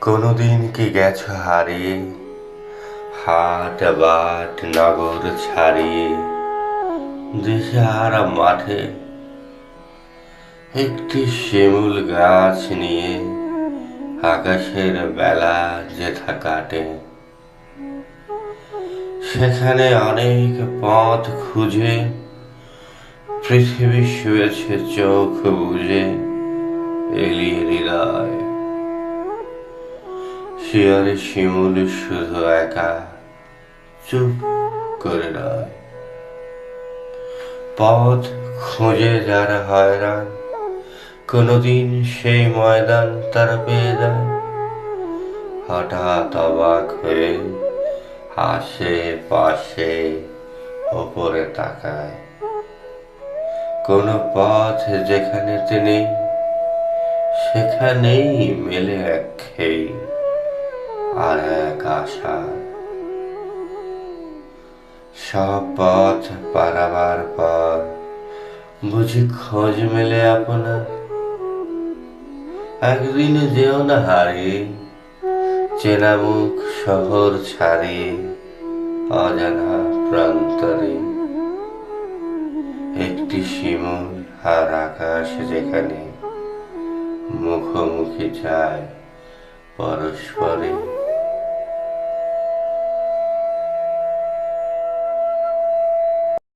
কোনোদিন কি গেছো হারিয়ে? হাট, বাট, নগর ছাড়িয়ে দিশাহারা মাঠে একটি শিমুল গাছ নিয়ে আকাশের বেলা যেথা কাটে। সেখানে অনেক পথ খুঁজে, পৃথিবী শুয়েছে চোখ বুঝে এলিয়ে হৃদয় শিয়ারে শিমুল শুধু একা চুপ করে রয়। পথ খুঁজে যারা হয়রান, কোনোদিন সেই ময়দান তারা পেয়ে যায়। হঠাৎ অবাক হয়ে হাসে পাশে ওপরে তাকায়। কোনো পথ যেখানে তিনি, সেখানেই মেলে এক খেই আর এক আশা সব পথ পারাবার পর বুঝি খোঁজ মেলে আপনার একদিন যেও না হারিয়ে চেনা মুখ শহর ছাড়িয়ে অজানা প্রান্তরে। একটি শিমুল আর আকাশ যেখানে মুখোমুখি যায় পরস্পরে।